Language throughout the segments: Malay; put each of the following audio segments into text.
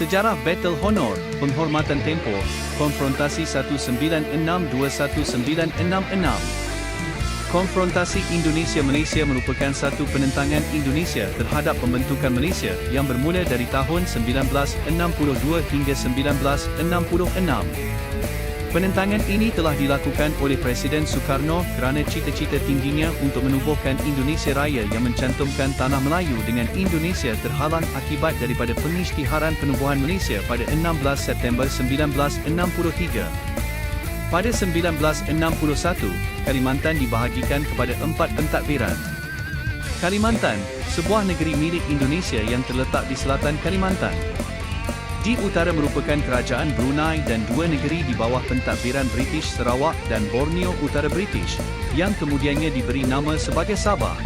Sejarah Battle Honor, Penghormatan Tempur, Konfrontasi 1962-1966 Konfrontasi Indonesia-Malaysia merupakan satu penentangan Indonesia terhadap pembentukan Malaysia yang bermula dari tahun 1962 hingga 1966. Penentangan ini telah dilakukan oleh Presiden Soekarno kerana cita-cita tingginya untuk menubuhkan Indonesia Raya yang mencantumkan Tanah Melayu dengan Indonesia terhalang akibat daripada pengisytiharan penubuhan Malaysia pada 16 September 1963. Pada 1961, Kalimantan dibahagikan kepada empat pentadbiran. Kalimantan, sebuah negeri milik Indonesia yang terletak di selatan Kalimantan. Di utara merupakan kerajaan Brunei dan dua negeri di bawah pentadbiran British Sarawak dan Borneo Utara British, yang kemudiannya diberi nama sebagai Sabah.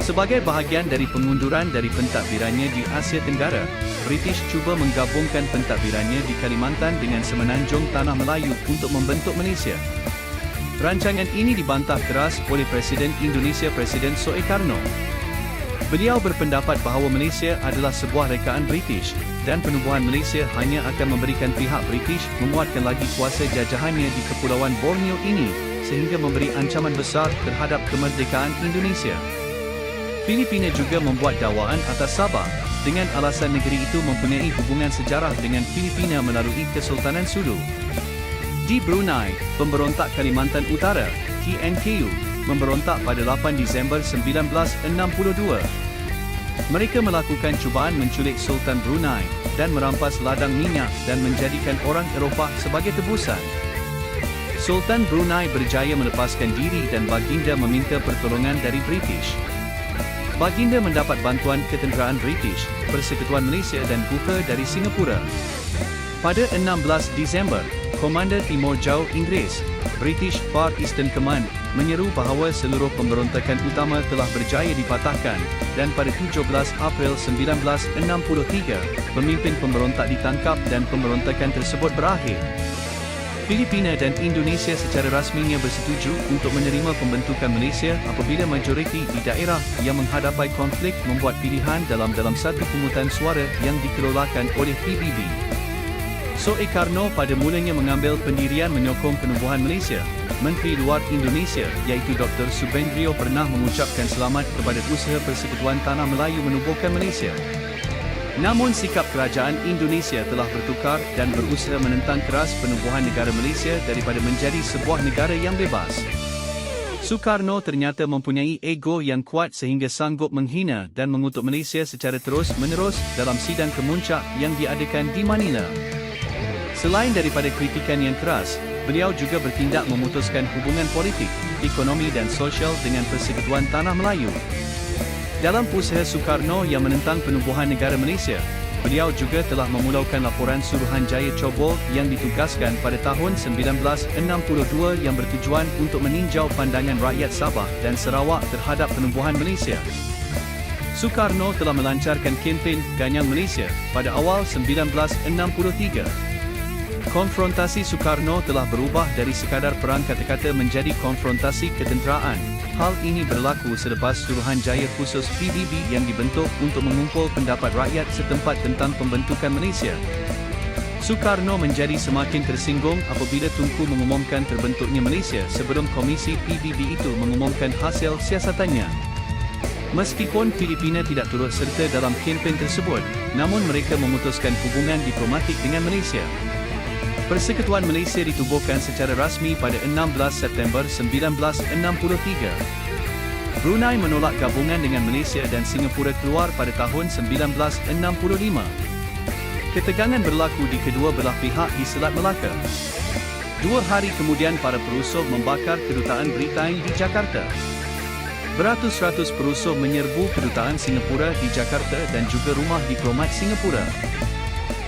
Sebagai bahagian dari pengunduran dari pentadbirannya di Asia Tenggara, British cuba menggabungkan pentadbirannya di Kalimantan dengan semenanjung Tanah Melayu untuk membentuk Malaysia. Rancangan ini dibantah keras oleh Presiden Indonesia Presiden Soekarno. Beliau berpendapat bahawa Malaysia adalah sebuah rekaan British dan penubuhan Malaysia hanya akan memberikan pihak British menguatkan lagi kuasa jajahannya di Kepulauan Borneo ini sehingga memberi ancaman besar terhadap kemerdekaan Indonesia. Filipina juga membuat dakwaan atas Sabah dengan alasan negeri itu mempunyai hubungan sejarah dengan Filipina melalui Kesultanan Sulu. Di Brunei, pemberontak Kalimantan Utara, TNKU, memberontak pada 8 Disember 1962. Mereka melakukan cubaan menculik Sultan Brunei dan merampas ladang minyak dan menjadikan orang Eropah sebagai tebusan. Sultan Brunei berjaya melepaskan diri dan baginda meminta pertolongan dari British. Baginda mendapat bantuan ketenteraan British, Persekutuan Malaysia dan Buka dari Singapura. Pada 16 Disember, Komander Timur Jauh Inggeris, British Far Eastern Command, menyeru bahawa seluruh pemberontakan utama telah berjaya dipatahkan dan pada 17 April 1963, pemimpin pemberontak ditangkap dan pemberontakan tersebut berakhir. Filipina dan Indonesia secara rasminya bersetuju untuk menerima pembentukan Malaysia apabila majoriti di daerah yang menghadapi konflik membuat pilihan dalam dalam satu pungutan suara yang dikelolakan oleh PBB. Soekarno pada mulanya mengambil pendirian menyokong penubuhan Malaysia. Menteri Luar Indonesia iaitu Dr. Subendrio pernah mengucapkan selamat kepada usaha Persekutuan Tanah Melayu menubuhkan Malaysia. Namun sikap kerajaan Indonesia telah bertukar dan berusaha menentang keras penubuhan negara Malaysia daripada menjadi sebuah negara yang bebas. Soekarno ternyata mempunyai ego yang kuat sehingga sanggup menghina dan mengutuk Malaysia secara terus-menerus dalam sidang kemuncak yang diadakan di Manila. Selain daripada kritikan yang keras, beliau juga bertindak memutuskan hubungan politik, ekonomi dan sosial dengan Persekutuan Tanah Melayu. Dalam usaha Soekarno yang menentang penubuhan negara Malaysia, beliau juga telah memulaukan laporan Suruhanjaya Cobol yang ditugaskan pada tahun 1962 yang bertujuan untuk meninjau pandangan rakyat Sabah dan Sarawak terhadap penubuhan Malaysia. Soekarno telah melancarkan kempen Ganyang Malaysia pada awal 1963. Konfrontasi Soekarno telah berubah dari sekadar perang kata-kata menjadi konfrontasi ketenteraan. Hal ini berlaku selepas Suruhanjaya Khusus PBB yang dibentuk untuk mengumpul pendapat rakyat setempat tentang pembentukan Malaysia. Soekarno menjadi semakin tersinggung apabila Tunku mengumumkan terbentuknya Malaysia sebelum Komisi PBB itu mengumumkan hasil siasatannya. Meskipun Filipina tidak turut serta dalam kempen tersebut, namun mereka memutuskan hubungan diplomatik dengan Malaysia. Persekutuan Malaysia ditubuhkan secara rasmi pada 16 September 1963. Brunei menolak gabungan dengan Malaysia dan Singapura keluar pada tahun 1965. Ketegangan berlaku di kedua belah pihak di Selat Melaka. Dua hari kemudian para perusuh membakar kedutaan Britain di Jakarta. Beratus-ratus perusuh menyerbu kedutaan Singapura di Jakarta dan juga rumah diplomat Singapura.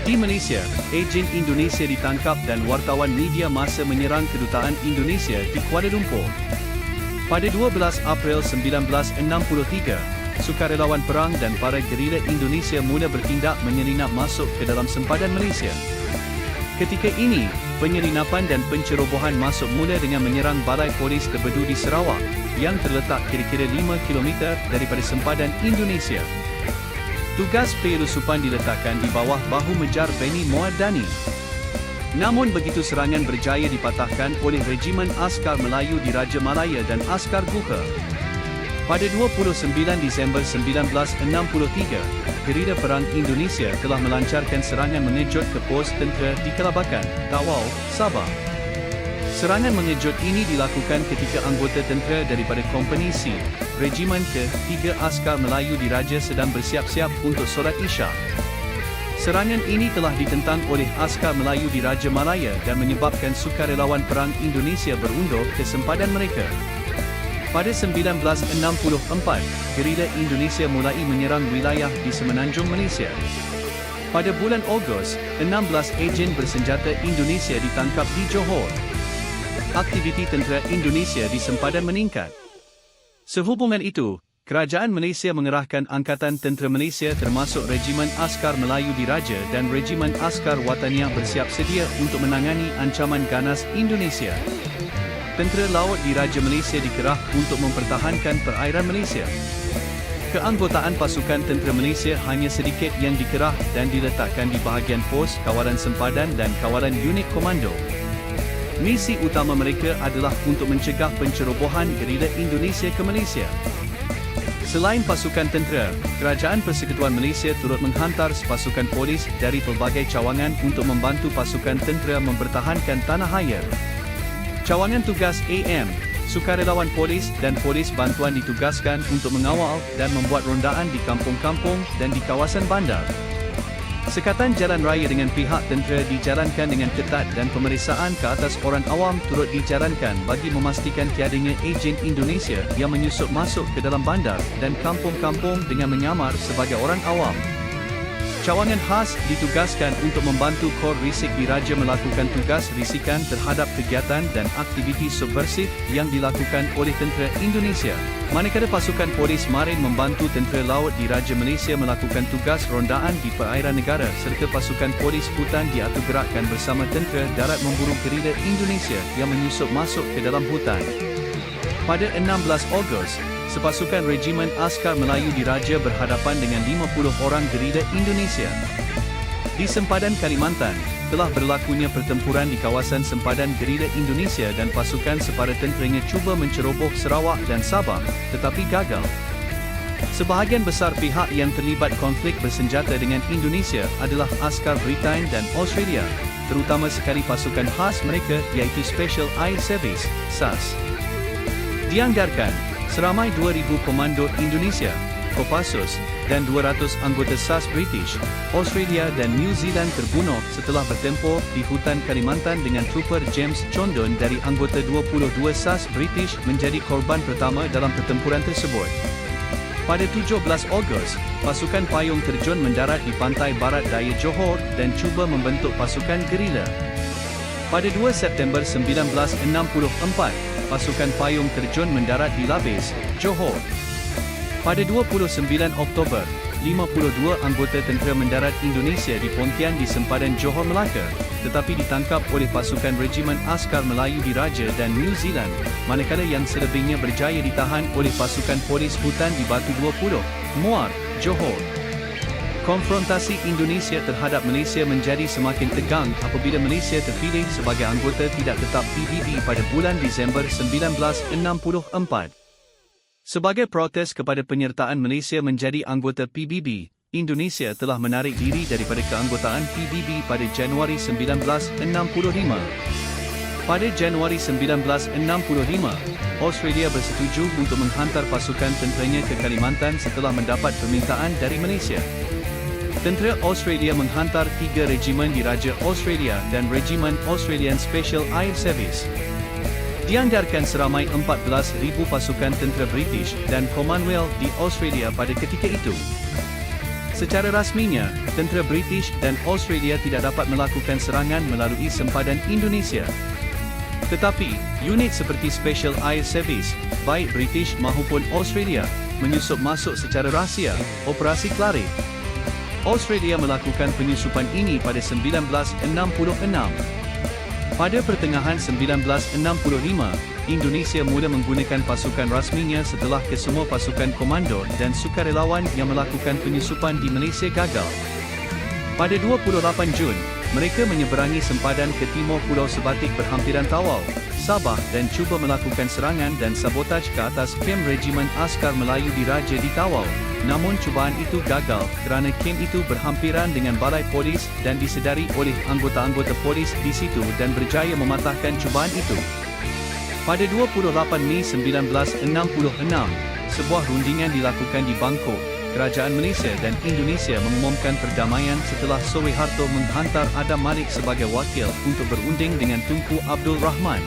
Di Malaysia, ejen Indonesia ditangkap dan wartawan media masa menyerang kedutaan Indonesia di Kuala Lumpur. Pada 12 April 1963, sukarelawan perang dan para gerila Indonesia mula bertindak menyelinap masuk ke dalam sempadan Malaysia. Ketika ini, penyelinapan dan pencerobohan masuk mula dengan menyerang balai polis terbedu di Sarawak yang terletak kira-kira 5 km daripada sempadan Indonesia. Tugas penyusupan diletakkan di bawah bahu mejar Beni Moadani. Namun begitu serangan berjaya dipatahkan oleh Regimen Askar Melayu di Raja Malaya dan Askar Gurkha. Pada 29 Disember 1963, gerila perang Indonesia telah melancarkan serangan mengejut ke pos tentera di Kelabakan, Tawau, Sabah. Serangan mengejut ini dilakukan ketika anggota tentera daripada Kompani C, Regimen ke-3 Askar Melayu di Raja sedang bersiap-siap untuk solat Isyak. Serangan ini telah ditentang oleh askar Melayu di Raja Malaya dan menyebabkan sukarelawan perang Indonesia berundur ke sempadan mereka. Pada 1964, gerila Indonesia mulai menyerang wilayah di semenanjung Malaysia. Pada bulan Ogos, 16 ejen bersenjata Indonesia ditangkap di Johor. Aktiviti tentera Indonesia di sempadan meningkat. Sehubungan itu, Kerajaan Malaysia mengerahkan Angkatan Tentera Malaysia termasuk Regimen Askar Melayu Diraja dan Regimen Askar Wataniah bersiap sedia untuk menangani ancaman ganas Indonesia. Tentera Laut Diraja Malaysia dikerah untuk mempertahankan perairan Malaysia. Keanggotaan pasukan tentera Malaysia hanya sedikit yang dikerah dan diletakkan di bahagian pos, kawalan sempadan dan kawalan unit komando. Misi utama mereka adalah untuk mencegah pencerobohan gerila Indonesia ke Malaysia. Selain pasukan tentera, Kerajaan Persekutuan Malaysia turut menghantar pasukan polis dari pelbagai cawangan untuk membantu pasukan tentera mempertahankan tanah air. Cawangan tugas AM, sukarelawan polis dan polis bantuan ditugaskan untuk mengawal dan membuat rondaan di kampung-kampung dan di kawasan bandar. Sekatan jalan raya dengan pihak tentera dijalankan dengan ketat dan pemeriksaan ke atas orang awam turut dijalankan bagi memastikan tiadanya ejen Indonesia yang menyusup masuk ke dalam bandar dan kampung-kampung dengan menyamar sebagai orang awam. Cawangan khas ditugaskan untuk membantu Kor Risik Diraja melakukan tugas risikan terhadap kegiatan dan aktiviti subversif yang dilakukan oleh tentera Indonesia. Manakala pasukan polis marin membantu tentera laut Diraja Malaysia melakukan tugas rondaan di perairan negara serta pasukan polis hutan diatur gerakkan bersama tentera darat memburu gerila Indonesia yang menyusup masuk ke dalam hutan. Pada 16 Ogos, sepasukan Regimen Askar Melayu Diraja berhadapan dengan 50 orang gerila Indonesia. Di sempadan Kalimantan, telah berlakunya pertempuran di kawasan sempadan gerila Indonesia dan pasukan separa tenteranya cuba menceroboh Sarawak dan Sabah, tetapi gagal. Sebahagian besar pihak yang terlibat konflik bersenjata dengan Indonesia adalah askar Britain dan Australia, terutama sekali pasukan khas mereka iaitu Special Air Service, SAS. Dianggarkan, Seramai 2,000 komando Indonesia, Kopassus, dan 200 anggota SAS British, Australia dan New Zealand terbunuh setelah bertempur di hutan Kalimantan dengan trooper James Condon dari anggota 22 SAS British menjadi korban pertama dalam pertempuran tersebut. Pada 17 Ogos, pasukan payung terjun mendarat di pantai barat daya Johor dan cuba membentuk pasukan gerila. Pada 2 September 1964, pasukan payung terjun mendarat di Labis, Johor. Pada 29 Oktober, 52 anggota tentera mendarat Indonesia di Pontian di sempadan Johor Melaka, tetapi ditangkap oleh pasukan Regimen Askar Melayu di Raja dan New Zealand, manakala yang selebihnya berjaya ditahan oleh pasukan polis hutan di Batu 20, Muar, Johor. Konfrontasi Indonesia terhadap Malaysia menjadi semakin tegang apabila Malaysia terpilih sebagai anggota tidak tetap PBB pada bulan Disember 1964. Sebagai protes kepada penyertaan Malaysia menjadi anggota PBB, Indonesia telah menarik diri daripada keanggotaan PBB pada Januari 1965. Pada Januari 1965, Australia bersetuju untuk menghantar pasukan tenteranya ke Kalimantan setelah mendapat permintaan dari Malaysia. Tentera Australia menghantar tiga regimen di Raja Australia dan Regimen Australian Special Air Service. Dianggarkan seramai 14,000 pasukan tentera British dan Commonwealth di Australia pada ketika itu. Secara rasminya, tentera British dan Australia tidak dapat melakukan serangan melalui sempadan Indonesia. Tetapi, unit seperti Special Air Service, baik British maupun Australia, menyusup masuk secara rahsia, Operasi Claret, Australia melakukan penyusupan ini pada 1966. Pada pertengahan 1965, Indonesia mula menggunakan pasukan rasminya setelah kesemua pasukan komando dan sukarelawan yang melakukan penyusupan di Malaysia gagal. Pada 28 Jun, mereka menyeberangi sempadan ke timur Pulau Sebatik berhampiran Tawau, Sabah dan cuba melakukan serangan dan sabotaj ke atas kem Regimen Askar Melayu Diraja di Tawau. Namun cubaan itu gagal kerana kem itu berhampiran dengan balai polis dan disedari oleh anggota-anggota polis di situ dan berjaya mematahkan cubaan itu. Pada 28 Mei 1966, sebuah rundingan dilakukan di Bangkok. Kerajaan Malaysia dan Indonesia mengumumkan perdamaian setelah Soeharto menghantar Adam Malik sebagai wakil untuk berunding dengan Tunku Abdul Rahman.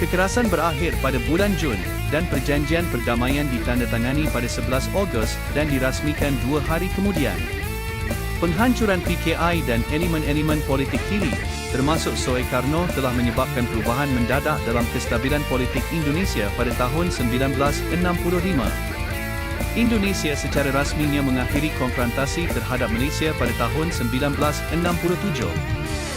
Kekerasan berakhir pada bulan Jun dan perjanjian perdamaian ditandatangani pada 11 Ogos dan dirasmikan dua hari kemudian. Penghancuran PKI dan elemen-elemen politik kiri, termasuk Soekarno telah menyebabkan perubahan mendadak dalam kestabilan politik Indonesia pada tahun 1965. Indonesia secara rasminya mengakhiri konfrontasi terhadap Malaysia pada tahun 1967.